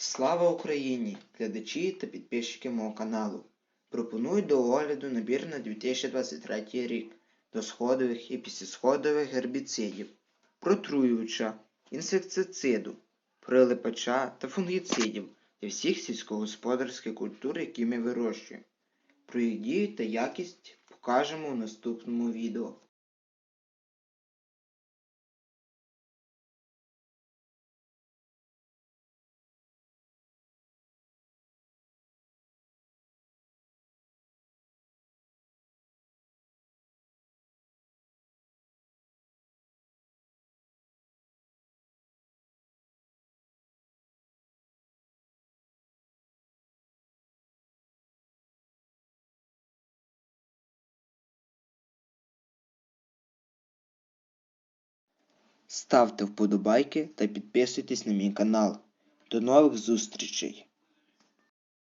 Слава Україні! Глядачі та підписчики мого каналу. Пропоную до огляду набір на 2023 рік досходових і післісходових гербіцидів, протруювача, інсектициду, прилипача та фунгіцидів для всіх сільськогосподарських культур, які ми вирощуємо. Про їх дію та якість покажемо у наступному відео. Ставте вподобайки та підписуйтесь на мій канал. До нових зустрічей!